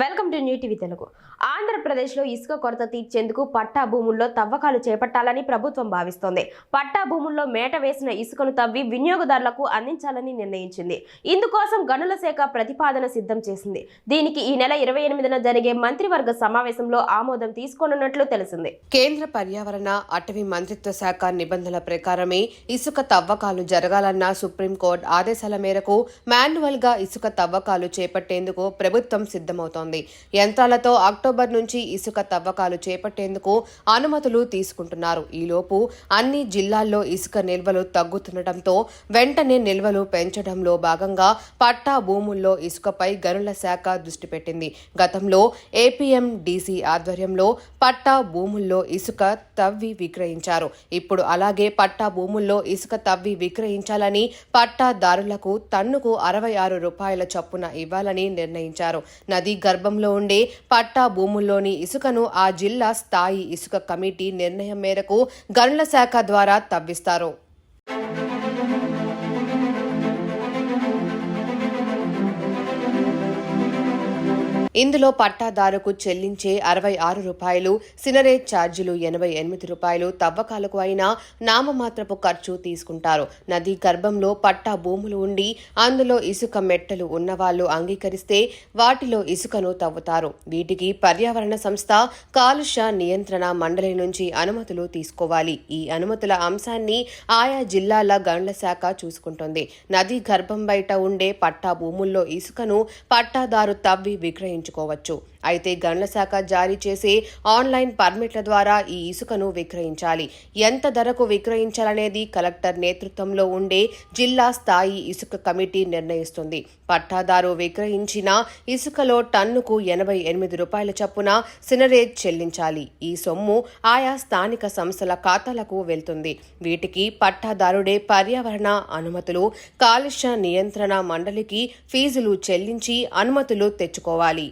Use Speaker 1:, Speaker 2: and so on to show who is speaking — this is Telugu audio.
Speaker 1: Welcome to new TV Telugu. ఆంధ్రప్రదేశ్లో ఇసుక కొరత తీర్చేందుకు పట్టా భూముల్లో తవ్వకాలు చేపట్టాలని ప్రభుత్వం భావిస్తోంది. పట్టా భూముల్లో మేట వేసిన ఇసుకను తవ్వి వినియోగదారులకు అందించాలని నిర్ణయించింది. ఇందుకోసం గనుల శాఖ ప్రతిపాదన సిద్ధం చేసింది. దీనికి ఈ నెల ఇరవై ఎనిమిదిన జరిగే మంత్రివర్గ సమావేశంలో ఆమోదం తీసుకోనున్నట్లు తెలిసింది.
Speaker 2: కేంద్ర పర్యావరణ అటవీ మంత్రిత్వ శాఖ నిబంధనల ప్రకారమే ఇసుక తవ్వకాలు జరగాలన్న సుప్రీంకోర్టు ఆదేశాల మేరకు మాన్యువల్గా ఇసుక తవ్వకాలు చేపట్టేందుకు ప్రభుత్వం సిద్ధమవుతోంది. యంత్రాలతో అక్టోబర్ నుంచి ఇసుక తవ్వకాలు చేపట్టేందుకు అనుమతులు తీసుకుంటున్నారు. ఈలోపు అన్ని జిల్లాల్లో ఇసుక నిల్వలు తగ్గుతుండటంతో వెంటనే నిల్వలు పెంచడంలో భాగంగా పట్టా భూముల్లో ఇసుకపై గనుల శాఖ దృష్టి పెట్టింది. గతంలో ఏపీఎండీసీ ఆధ్వర్యంలో పట్టా భూముల్లో ఇసుక తవ్వి విక్రయించారు. ఇప్పుడు అలాగే పట్టా భూముల్లో ఇసుక తవ్వి విక్రయించాలని పట్టాదారులకు టన్నుకు అరవై ఆరు రూపాయల చొప్పున ఇవ్వాలని నిర్ణయించారు. నదీ గర్భంలో ఉండే పట్టా భూముల్లోని ఇసుకను ఆ జిల్లా స్థాయి ఇసుక కమిటీ నిర్ణయం మేరకు గనుల శాఖ ద్వారా తవ్విస్తారు. ఇందులో పట్టాదారుకు చెల్లించే అరవై ఆరు రూపాయలు సినరేట్ ఛార్జీలు ఎనభై ఎనిమిది రూపాయలు తవ్వకాలకు అయినా నామమాత్రపు ఖర్చు తీసుకుంటారు. నదీ గర్భంలో పట్టా భూములు ఉండి అందులో ఇసుక మెట్టలు ఉన్నవాళ్ళు అంగీకరిస్తే వాటిలో ఇసుకను తవ్వుతారు. వీటికి పర్యావరణ సంస్థ కాలుష్య నియంత్రణ మండలి నుంచి అనుమతులు తీసుకోవాలి. ఈ అనుమతుల అంశాన్ని ఆయా జిల్లాల గనుల శాఖ చూసుకుంటుంది. నదీ గర్భం బయట ఉండే పట్టా భూముల్లో ఇసుకను పట్టాదారు తవ్వి విక్రయించుకోవచ్చు అయితే గనుల శాఖ జారీ చేసే ఆన్లైన్ పర్మిట్ల ద్వారా ఈ ఇసుకను విక్రయించాలి. ఎంత ధరకు విక్రయించాలనేది కలెక్టర్ నేతృత్వంలో ఉండే జిల్లా స్థాయి ఇసుక కమిటీ నిర్ణయిస్తుంది. పట్టాదారు విక్రయించిన ఇసుకలో టన్నుకు ఎనభై ఎనిమిది రూపాయల చొప్పున సినరేజ్ చెల్లించాలి. ఈ సొమ్ము ఆయా స్థానిక సంస్థల ఖాతాలకు వెళ్తుంది. వీటికి పట్టాదారుడే పర్యావరణ అనుమతులు కాలుష్య నియంత్రణ మండలికి ఫీజులు చెల్లించి అనుమతులు తెచ్చుకోవాలి.